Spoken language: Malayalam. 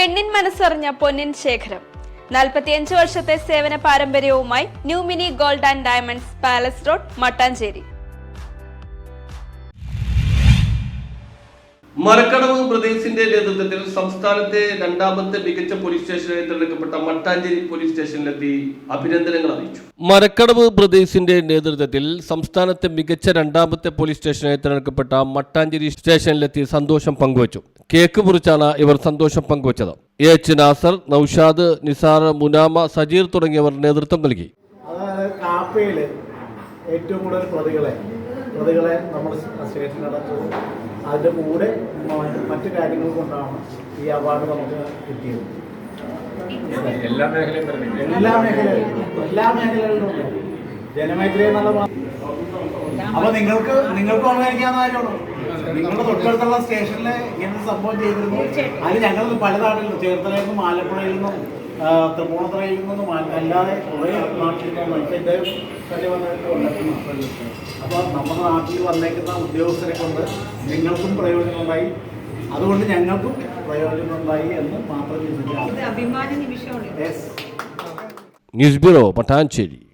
പെണ്ണിൻ മനസ്സറിഞ്ഞ പൊന്നിൻ ശേഖരം. നാൽപ്പത്തിയഞ്ച് വർഷത്തെ സേവന പാരമ്പര്യവുമായി new mini gold and diamonds palace road Mattancherry. Marakkadavu പ്രദേശിന്റെ നേതൃത്വത്തിൽ സംസ്ഥാനത്തെ രണ്ടാമത്തെ മികച്ച പോലീസ് സ്റ്റേഷനായി തിരഞ്ഞെടുക്കപ്പെട്ട മട്ടാഞ്ചേരി പോലീസ് സ്റ്റേഷനിലെത്തി അഭിനന്ദനങ്ങൾ അറിയിച്ചു. മരക്കടവ് പ്രദേശിന്റെ നേതൃത്വത്തിൽ സംസ്ഥാനത്തെ മികച്ച രണ്ടാമത്തെ പോലീസ് സ്റ്റേഷനായി തിരഞ്ഞെടുക്കപ്പെട്ട മട്ടാഞ്ചേരി സ്റ്റേഷനിലെത്തി സന്തോഷം പങ്കുവച്ചു. കേക്ക് മുറിച്ചാണ് ഇവർ സന്തോഷം പങ്കുവച്ചത്. എ എച്ച് നാസർ നൌഷാദ് നിസാർ മുനാമ സജീർ തുടങ്ങിയവർ നേതൃത്വം നൽകി. കാപ്പയിൽ ഏറ്റവും കൂടുതൽ പ്രതികളെ പ്രതികളെ നമ്മൾ സ്റ്റേഷനകത്ത് അതിന്റെ കൂടെ മറ്റു കാര്യങ്ങൾ കൊണ്ടാണ് ഈ അവാർഡ് നമുക്ക് കിട്ടിയത്. എല്ലാ എല്ലാ മേഖലയിലും എല്ലാ മേഖലകളിലും ഉണ്ട്. ജനമേഖല എന്നുള്ള വാ- അപ്പൊ നിങ്ങൾക്ക് നിങ്ങൾക്ക് കാര്യമുള്ളൂ നിങ്ങളുടെ തൊട്ടടുത്തുള്ള സ്റ്റേഷനിൽ ഇങ്ങനത്തെ സംഭവം ചെയ്തിരുന്നു? അത് ഞങ്ങൾ പല നാട്ടിലും ചേർത്തലയിൽ നിന്നും ആലപ്പുഴയിൽ നിന്നും തൃപ്പൂണത്തറയിൽ നിന്നും അല്ലാതെ കുറേ നാട്ടിൽ വന്നിട്ടുണ്ട് അപ്പോൾ നമ്മുടെ നാട്ടിൽ വന്നേക്കുന്ന ഉദ്യോഗസ്ഥരെ കൊണ്ട് നിങ്ങൾക്കും പ്രയോജനമുണ്ടായി അതുകൊണ്ട് ഞങ്ങൾക്കും പ്രയോജനമുണ്ടായി എന്ന് മാത്രം ചിന്തിക്കാം ഇത് അഭിമാന നിമിഷമാണ്. News bureau Mattancherry